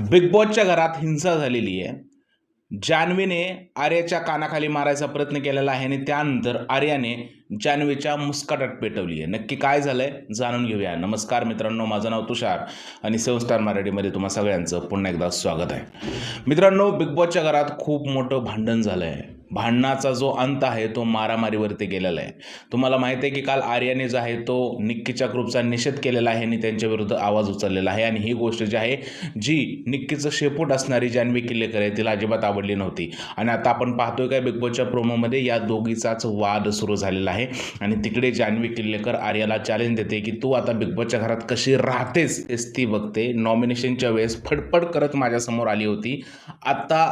Big बॉसच्या घरात हिंसा झालेली आहे. जान्हवीने आर्याच्या कानाखाली मारायचा प्रयत्न केलेला आहे आणि त्यानंतर आर्याने जान्हवीच्या मुस्काटात पेटवली आहे. नक्की काय झालं आहे जाणून घेऊया. नमस्कार मित्रांनो माझं नाव तुषार आणि सेवस्टार मराठीमध्ये तुम्हा सगळ्यांचं पुन्हा एकदा स्वागत आहे. मित्रांनो बिग बॉसच्या घरात खूप मोठं भांडण झालं आहे भांडणाचा जो अंत आहे तो मारामारीवरती गेलेला आहे. तुम्हाला माहिती आहे की काल आर्याने जो आहे तो निक्कीच्या ग्रुपचा निषेध केलेला आहे आणि त्यांच्या विरुद्ध आवाज उचललेला आहे. आणि ही गोष्ट जी आहे जी निक्कीचं शेपूट असणारी जान्हवी किल्लेकर आहे तिला अजिबात आवडली नव्हती. आणि आता आपण पाहतोय काय बिग बॉसच्या प्रोमोमध्ये या दोघीचाच वाद सुरू झालेला आहे. आणि तिकडे जान्हवी किल्लेकर आर्याला चॅलेंज देते की तू आता बिग बॉसच्या घरात कशी राहतेस? हेच ती बघते. नॉमिनेशनच्या वेळेस फडफड करत माझ्यासमोर आली होती. आता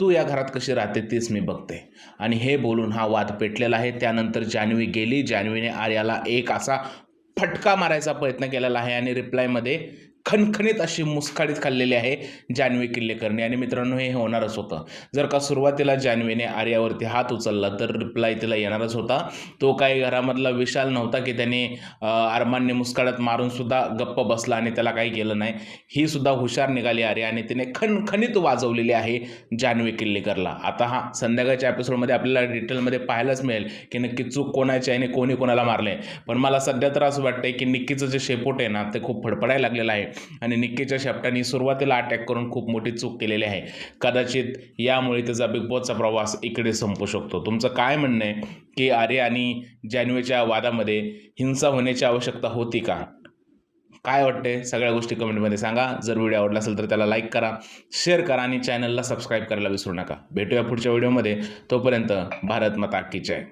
तू या घरात कशी राहते तेच मी बघते. आणि हे बोलून हा वाद पेटलेला आहे. त्यानंतर जान्हवी गेली. जान्हवीने आर्याला एक असा फटका मारायचा प्रयत्न केलेला आहे. आणि रिप्लायमध्ये खणखणीत अशी मुस्काळीत खाल्लेली आहे जान्हवी किल्लेकरने. आणि मित्रांनो हे होणारच होतं. जर का सुरुवातीला जान्हवीने आर्यावरती हात उचलला तर रिप्लाय तिला येणारच होता. तो काही घरामधला विशाल नव्हता की त्याने आरमानने अरमानने मारूनसुद्धा गप्प बसला आणि त्याला काही केलं नाही. ही सुद्धा हुशार निघाली आर्या आणि तिने खणखणीत वाजवलेली आहे जान्हवी किल्लेकरला. आता हा संध्याकाळच्या एपिसोडमध्ये आपल्याला डिटेलमध्ये पाहायलाच मिळेल की नक्की चूक कोणाची आहे आणि कोणी कोणाला मारले पण मला सध्या तर असं वाटतंय की निक्कीचं जे शेपूट आहे ना ते खूप फडफडायला लागलेलं आहे. आणि निक्कीच्या शेपटाने सुरुवातीला अटॅक करून खूप मोठी चूक केलेली आहे. कदाचित यामुळे त्याचा बिग बॉसचा प्रवास इकडे संपू शकतो. तुमचं काय म्हणणं आहे? की आर्य आणि जान्हवीच्या वादामध्ये हिंसा होण्याची आवश्यकता होती का? काय वाटते सगळ्या गोष्टी कमेंटमध्ये सांगा. जर व्हिडिओ आवडला असेल तर त्याला लाईक करा शेअर करा आणि चॅनलला सबस्क्राईब करायला विसरू नका. भेटूया पुढच्या व्हिडिओमध्ये तोपर्यंत भारत माता की जय.